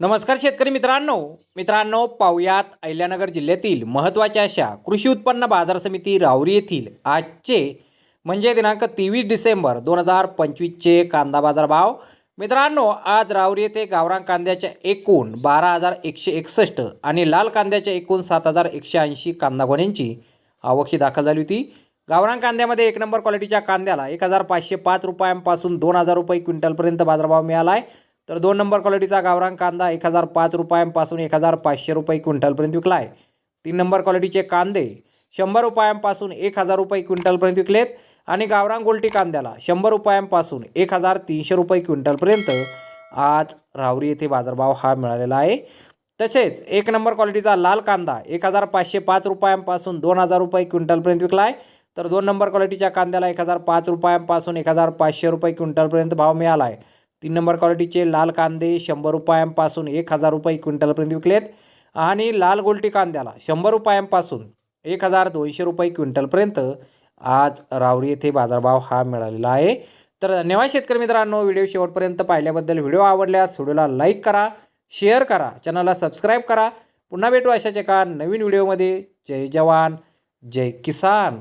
नमस्कार शेतकरी मित्रांनो. मित्रांनो पाहुयात अहिल्यानगर जिल्ह्यातील महत्त्वाच्या अशा कृषी उत्पन्न बाजार समिती राहुरी येथील आजचे म्हणजे दिनांक तेवीस डिसेंबर दोन हजार पंचवीसचे कांदा बाजार भाव मित्रांनो आज राहुरी येथे गावरान कांद्याच्या एकूण बारा हजार एकशे एकसष्ट आणि लाल कांद्याच्या एकूण सात हजार एकशे ऐंशी कांदा गोण्यांची आवक ही दाखल झाली होती. गावरान कांद्यामध्ये एक नंबर क्वालिटीच्या कांद्याला एक हजार पाचशे पाच रुपयांपासून दोन हजार रुपये क्विंटलपर्यंत बाजारभाव मिळाला आहे. तर दोन नंबर क्वालिटीचा गावरान कांदा एक हजार पाच रुपयांपासून एक हजार पाचशे रुपये क्विंटलपर्यंत विकला आहे तीन नंबर क्वालिटीचे कांदे शंभर रुपयांपासून एक हजार रुपये क्विंटलपर्यंत विकलेत आणि गावरान गोल्टी कांद्याला शंभर रुपयांपासून एक हजार तीनशे रुपये क्विंटलपर्यंत आज राहुरी येथे बाजारभाव हा मिळालेला आहे. तसेच एक नंबर क्वालिटीचा लाल कांदा एक हजार पाचशे पाच रुपयांपासून दोन हजार रुपये क्विंटलपर्यंत विकला आहे तर दोन नंबर क्वालिटीच्या कांद्याला एक हजार पाच रुपयांपासून एक हजार पाचशे रुपये क्विंटलपर्यंत भाव मिळाला आहे तीन नंबर क्वालिटीचे लाल कांदे शंभर रुपयांपासून एक हजार रुपये क्विंटलपर्यंत विकलेत. आणि लाल गोल्टी कांद्याला शंभर रुपयांपासून एक हजार दोनशे रुपये क्विंटलपर्यंत आज रावरी येथे बाजारभाव हा मिळालेला आहे. तर धन्यवाद शेतकरी मित्रांनो व्हिडिओ शेवटपर्यंत पाहिल्याबद्दल व्हिडिओ आवडल्यास व्हिडिओला लाईक करा शेअर करा चॅनलला सबस्क्राईब करा. पुन्हा भेटू अशाच एका नवीन व्हिडिओमध्ये. जय जवान जय किसान.